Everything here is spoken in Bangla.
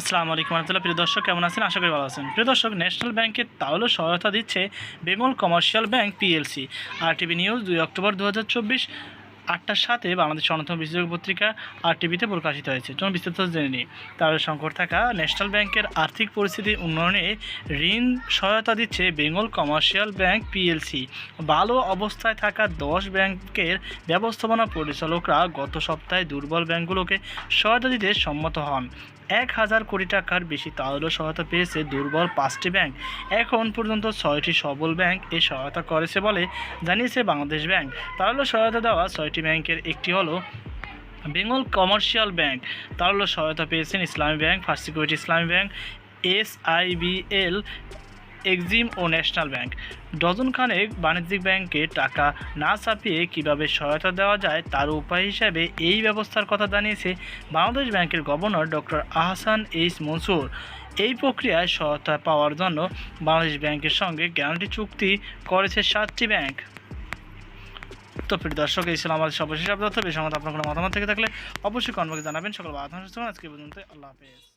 আসসালামু আলাইকুম রহমতুল্লাহ। প্রিয় দর্শক, কেমন আছেন? আশা করি ভালো আছেন। প্রিয় দর্শক, ন্যাশনাল ব্যাংকের তাহলে সহায়তা দিচ্ছে Bengal commercial bank, PLC. R TV news দুই অক্টোবর দু হাজার চব্বিশ আটটার সাথে বাংলাদেশ অন্যতম বিশেষজ্ঞ পত্রিকা আর টিভিতে প্রকাশিত হয়েছে। চলুন বিস্তারিত জেনে নিই। তাহলে সংকট থাকা ন্যাশনাল ব্যাংকের আর্থিক পরিস্থিতি উন্নয়নে ঋণ সহায়তা দিচ্ছে বেঙ্গল কমার্শিয়াল ব্যাংক পিএলসি। ভালো অবস্থায় থাকা দশ ব্যাংকের ব্যবস্থাপনা পরিচালকরা গত সপ্তাহে দুর্বল ব্যাংকগুলোকে সহায়তা দিতে সম্মত হন। এক হাজার কোটি টাকার বেশি তাহলেও সহায়তা পেয়েছে দুর্বল পাঁচটি ব্যাংক। এখন পর্যন্ত ছয়টি সবল ব্যাংক এই সহায়তা করেছে বলে জানিয়েছে বাংলাদেশ ব্যাংক। তাহলে সহায়তা দেওয়া ছয়টি ব্যাংকের, একটি হলো বেঙ্গল কমার্শিয়াল ব্যাংক, তার হলো সহায়তা পেয়েছেন Islami bank, first security Islami bank S IBL Exim ও ন্যাশনাল ব্যাংক। ডজন খানেক বাণিজ্যিক ব্যাংকে টাকা না ছাপিয়ে কীভাবে সহায়তা দেওয়া যায় তার উপায় হিসাবে এই ব্যবস্থার কথা জানিয়েছে বাংলাদেশ ব্যাংকের governor doctor Ahsan H Mansur. এই প্রক্রিয়ায় সহায়তা পাওয়ার জন্য বাংলাদেশ ব্যাংকের সঙ্গে গ্যারান্টি চুক্তি করেছে সাতটি ব্যাংক। তো প্রিয় দর্শক, এই ছিল আমাদের সর্বশেষ আপনার তথ্য বেশ আপনার কোনো মতামত থেকে থাকলে অবশ্যই কনভার্কে জানাবেন। সকল বাধা আজকে পর্যন্ত আল্লাহ হাফেজ।